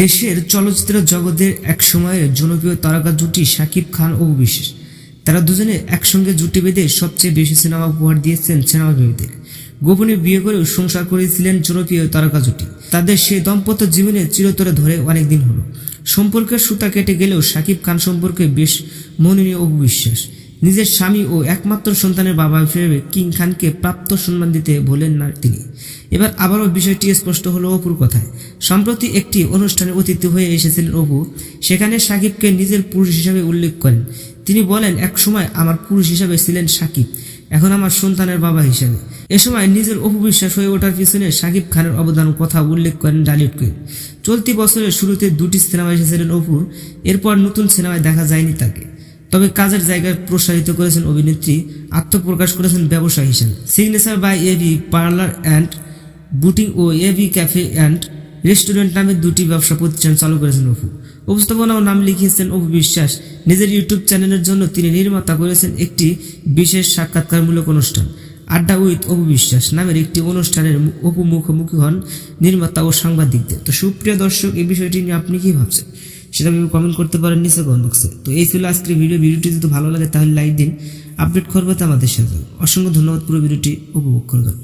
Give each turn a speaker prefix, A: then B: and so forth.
A: দেশের চলচ্চিত্র জগতের এক সময়ের জনপ্রিয় তারকা জুটি শাকিব খান ও বিশ্বাস তারা দুজনে একসঙ্গে জুটি বেঁধে সবচেয়ে বেশি সিনেমা উপহার দিয়েছেন সিনেমা প্রেমীদের গোপনে বিয়ে করেও সংসার করেছিলেন জনপ্রিয় তারকা জুটি। তাদের সেই দম্পত্য জীবনে চিরতরে ধরে অনেক দিন হলো। সম্পর্কের সুতা কেটে গেলেও শাকিব খান সম্পর্কে বেশ মননীয় অবিশ্বাস। বিশ্বাস নিজের স্বামী ও একমাত্র সন্তানের বাবা হিসেবে কিং খানকে প্রাপ্ত সম্মান দিতে বলেন না তিনি। এবার আবারও বিষয়টি স্পষ্ট হলো অপুর কথায়। সম্প্রতি একটি অনুষ্ঠানে অতিথি হয়ে এসেছিলেন অপু। সেখানে সাকিবকে নিজের পুরুষ হিসাবে উল্লেখ করেন। তিনি বলেন, এক সময় আমার পুরুষ হিসাবে ছিলেন সাকিব, এখন আমার সন্তানের বাবা হিসাবে। এ সময় নিজের অপবিশ্বাস হয়ে ওঠার পিছনে সাকিব খানের অবদান কথা উল্লেখ করেন ডালিউড কুইন চলতি বছরের শুরুতে দুটি সিনেমা এসেছিলেন অপুর। এরপর নতুন সিনেমায় দেখা যায়নি তাকে। তবে কাজের জায়গায় প্রসারিত করেছেন অভিনেত্রী, আত্মপ্রকাশ করেছেন ব্যবসা হিসেবে। Signature by AB parlour and boutique O AB cafe and restaurant নামে দুটি ব্যবসা প্রতিষ্ঠান চালু করেছেন অপু। উপস্থাপনাও নাম লিখিয়েছেন অপু বিশ্বাস। নিজের ইউটিউব চ্যানেলের জন্য তিনি নির্মাতা করেছেন একটি বিশেষ সাক্ষাৎকারমূলক অনুষ্ঠান, আড্ডা উইথ অপু বিশ্বাস নামের একটি অনুষ্ঠানের অপু মুখোমুখি হন নির্মাতা ও সাংবাদিকদের। তো সুপ্রিয় দর্শক, এই বিষয়টি নিয়ে আপনি কি ভাবছেন? সেটা আপনি কমেন্ট করতে পারেন নিচে কমেন্ট বক্সে তো এই ছিল আজকের ভিডিও ভিডিওটি যদি ভালো লাগে, তাহলে লাইক দিন। আপডেট করবে তো আমাদের সাথে অসংখ্য ধন্যবাদ। পুরো ভিডিওটি উপভোগ করবেন